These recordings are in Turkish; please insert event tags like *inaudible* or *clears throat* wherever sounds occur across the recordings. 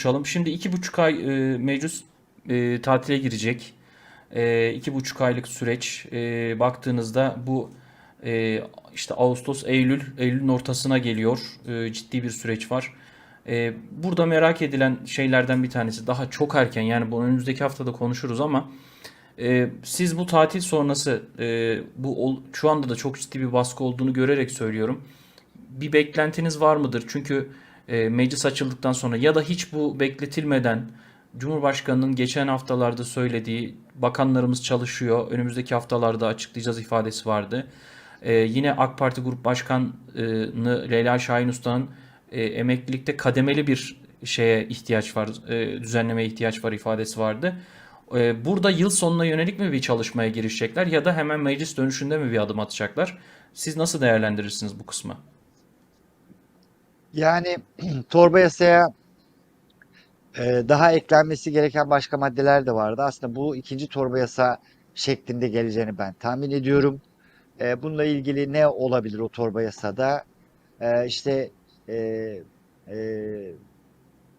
konuşalım. Şimdi iki buçuk ay e, meclis e, tatile girecek. E, iki buçuk aylık süreç. E, baktığınızda bu e, işte Ağustos, Eylül, Eylül'ün ortasına geliyor. E, ciddi bir süreç var. E, burada merak edilen şeylerden bir tanesi daha çok erken yani bunu önümüzdeki haftada konuşuruz ama e, siz bu tatil sonrası e, bu şu anda da çok ciddi bir baskı olduğunu görerek söylüyorum bir beklentiniz var mıdır? Çünkü e, meclis açıldıktan sonra ya da hiç bu bekletilmeden Cumhurbaşkanı'nın geçen haftalarda söylediği bakanlarımız çalışıyor, önümüzdeki haftalarda açıklayacağız ifadesi vardı. E, yine AK Parti Grup Başkanı Leyla Şahin Usta'nın e, emeklilikte kademeli bir şeye ihtiyaç var, e, düzenlemeye ihtiyaç var ifadesi vardı. E, burada yıl sonuna yönelik mi bir çalışmaya girişecekler ya da hemen meclis dönüşünde mi bir adım atacaklar? Siz nasıl değerlendirirsiniz bu kısmı? Yani *clears throat* torba yasaya e, daha eklenmesi gereken başka maddeler de vardı. Aslında bu ikinci torba yasa şeklinde geleceğini ben tahmin ediyorum. E, bununla ilgili ne olabilir o torba yasada? E, işte e, e,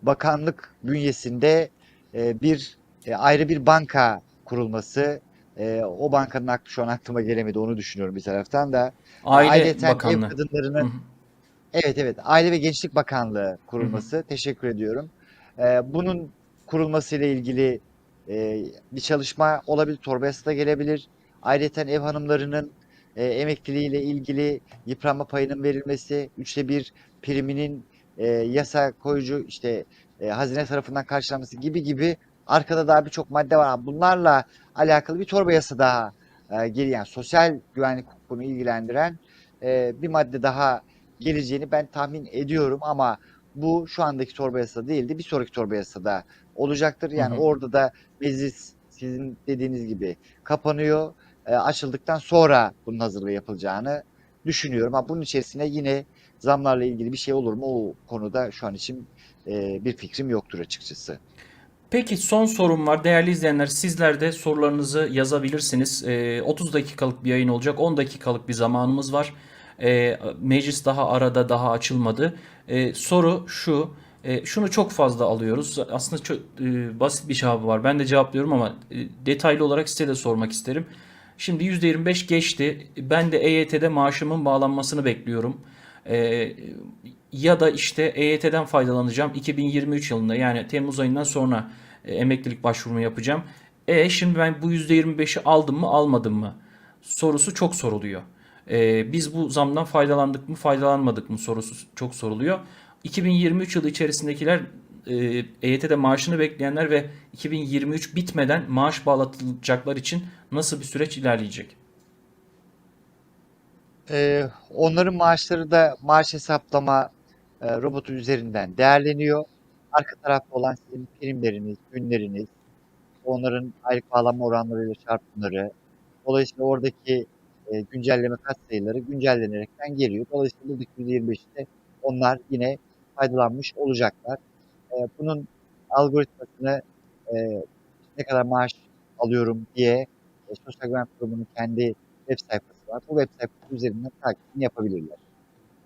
bakanlık bünyesinde e, bir e, ayrı bir banka kurulması. E, o bankanın aklı şu an aklıma gelemedi. Onu düşünüyorum bir taraftan da. Aile ev Bakanlığı. Hı kadınlarının hı. Evet evet Aile ve Gençlik Bakanlığı Hı hı. kurulması. Teşekkür ediyorum. Ee, bunun kurulmasıyla ilgili e, bir çalışma olabilir. Torba yasa da gelebilir. Ayrıca ev hanımlarının e, emekliliğiyle ilgili yıpranma payının verilmesi, üçte bir priminin e, yasa koyucu işte e, hazine tarafından karşılanması gibi gibi arkada daha birçok madde var. Bunlarla alakalı bir torba yasa daha e, geri yani sosyal güvenlik hukukunu ilgilendiren e, bir madde daha geleceğini ben tahmin ediyorum ama bu şu andaki torba yasa değildi. Bir sonraki torba yasada olacaktır. Hı Yani hı. orada da meclis sizin dediğiniz gibi kapanıyor. E, açıldıktan sonra bunun hazırlığı yapılacağını düşünüyorum. Ama bunun içerisine yine zamlarla ilgili bir şey olur mu? O konuda şu an için e, bir fikrim yoktur açıkçası. Peki son sorum var. Değerli izleyenler sizler de sorularınızı yazabilirsiniz. Ee, 30 dakikalık bir yayın olacak. 10 dakikalık bir zamanımız var. Ee, meclis daha arada daha açılmadı. Ee, soru şu. e, şunu çok fazla alıyoruz. Aslında çok e, basit bir cevabı var. Ben de cevaplıyorum ama e, detaylı olarak size de sormak isterim. Şimdi %25 geçti. Ben de EYT'de maaşımın bağlanmasını bekliyorum. Ee, ya da işte EYT'den faydalanacağım 2023 yılında yani Temmuz ayından sonra e, emeklilik başvurumu yapacağım. E şimdi ben bu %25'i aldım mı almadım mı sorusu çok soruluyor. E, biz bu zamdan faydalandık mı faydalanmadık mı sorusu çok soruluyor. 2023 yılı içerisindekiler e, EYT'de maaşını bekleyenler ve 2023 bitmeden maaş bağlatılacaklar için nasıl bir süreç ilerleyecek? E, onların maaşları da maaş hesaplama e, robotu üzerinden değerleniyor. Arka tarafta olan sizin primleriniz, günleriniz, onların aylık bağlanma oranlarıyla çarpımları, dolayısıyla oradaki e, güncelleme katsayıları güncellenerekten geliyor. Dolayısıyla %25'te onlar yine faydalanmış olacaklar. E, bunun algoritmasını e, ne kadar maaş alıyorum diye e, Sosyal Güvenlik Kurumu'nun kendi web sayfası var. Bu web sayfası üzerinden takibini yapabilirler.